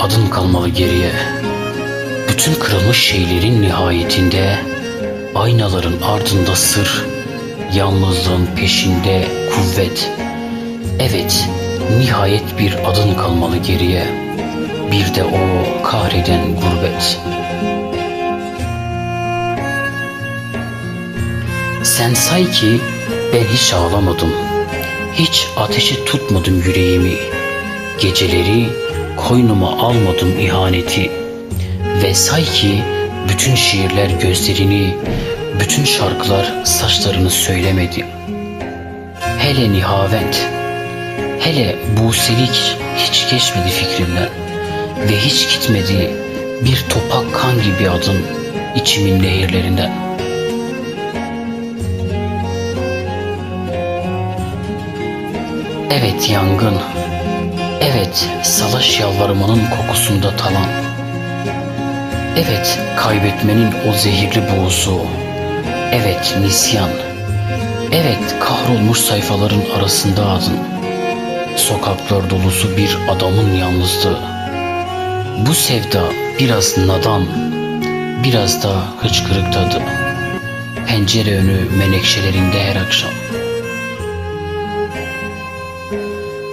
adın kalmalı geriye. Bütün kırılmış şeylerin nihayetinde, aynaların ardında sır, yalnızlığın peşinde kuvvet. Evet, nihayet bir adın kalmalı geriye. Bir de o kahreden gurbet. Sen say ki ben hiç ağlamadım. Hiç ateşi tutmadım yüreğimi. Geceleri koynuma almadım ihaneti. Ve say ki bütün şiirler gözlerini, bütün şarkılar saçlarını söylemedi. Hele nihavent, hele buselik hiç geçmedi fikrimden. Ve hiç gitmedi bir topak kan gibi adım içimin nehirlerinden. Evet yangın, evet salaş yalvarmanın kokusunda talan. Evet kaybetmenin o zehirli buğusu, evet nisyan, evet kahrolmuş sayfaların arasında adın. Sokaklar dolusu bir adamın yalnızlığı. Bu sevda biraz nadan, biraz da hıçkırık tadı. Pencere önü menekşelerinde her akşam.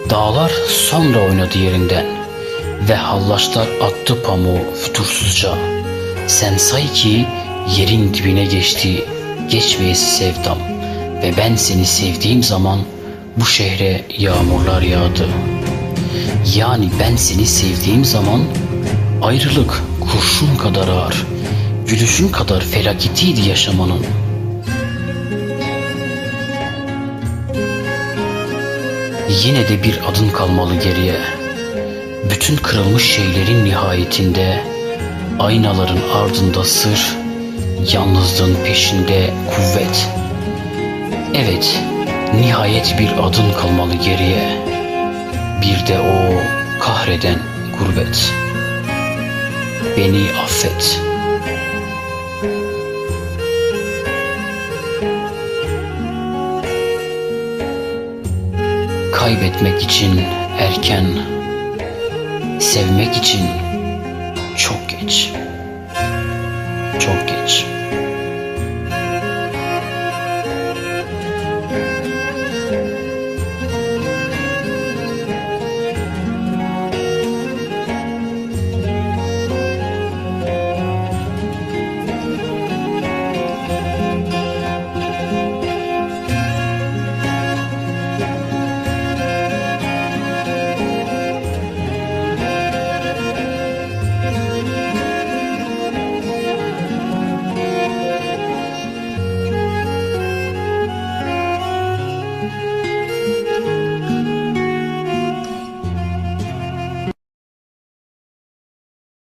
Dağlar sonra oynadı yerinden ve hallaçlar attı pamuğu fütursuzca. Sen say ki yerin dibine geçti geçmeyesi sevdam ve ben seni sevdiğim zaman bu şehre yağmurlar yağdı. Yani ben seni sevdiğim zaman ayrılık kurşun kadar ağır, gülüşün kadar felaketiydi yaşamanın. Yine de bir adın kalmalı geriye. Bütün kırılmış şeylerin nihayetinde, aynaların ardında sır, yalnızlığın peşinde kuvvet. Evet, nihayet bir adın kalmalı geriye. Bir de o kahreden gurbet. Beni affet. Kaybetmek için erken, sevmek için çok geç. Çok geç.